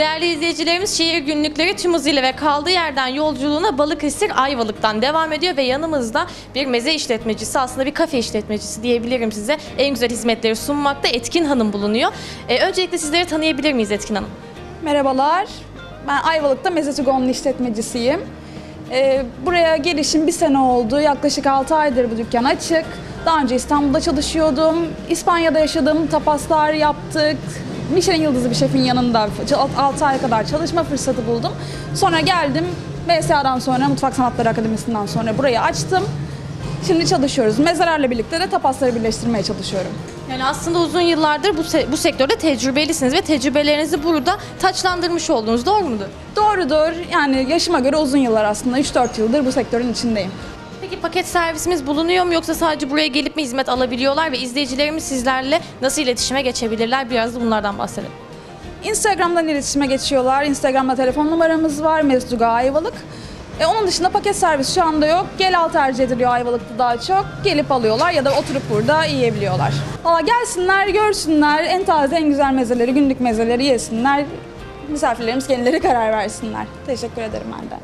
Değerli izleyicilerimiz şehir günlükleri tüm hızıyla ve kaldığı yerden yolculuğuna Balıkesir Ayvalık'tan devam ediyor ve yanımızda bir meze işletmecisi aslında bir kafe işletmecisi diyebilirim size. En güzel hizmetleri sunmakta Etkin Hanım bulunuyor. Ee, öncelikle sizleri tanıyabilir miyiz Etkin Hanım? Merhabalar. Ben Ayvalık'ta Mezetigonlu işletmecisiyim. Ee, buraya gelişim bir sene oldu. Yaklaşık 6 aydır bu dükkan açık. Daha önce İstanbul'da çalışıyordum. İspanya'da yaşadım. Tapaslar yaptık. Michelin yıldızı bir şefin yanında 6 ay kadar çalışma fırsatı buldum. Sonra geldim. BSA'dan sonra Mutfak Sanatları Akademisi'nden sonra burayı açtım. Şimdi çalışıyoruz. Mezelerle birlikte de tapasları birleştirmeye çalışıyorum. Yani aslında uzun yıllardır bu, se- bu sektörde tecrübelisiniz ve tecrübelerinizi burada taçlandırmış oldunuz. Doğru mudur? Doğrudur. Yani yaşıma göre uzun yıllar aslında. 3-4 yıldır bu sektörün içindeyim. Peki paket servisimiz bulunuyor mu yoksa sadece buraya gelip mi hizmet alabiliyorlar ve izleyicilerimiz sizlerle nasıl iletişime geçebilirler? Biraz da bunlardan bahsedelim. Instagram'dan iletişime geçiyorlar. Instagram'da telefon numaramız var. Mesduga Ayvalık. E, onun dışında paket servis şu anda yok. Gel al tercih ediliyor Ayvalık'ta daha çok. Gelip alıyorlar ya da oturup burada yiyebiliyorlar. Valla gelsinler, görsünler. En taze, en güzel mezeleri, günlük mezeleri yesinler. Misafirlerimiz kendileri karar versinler. Teşekkür ederim ben de.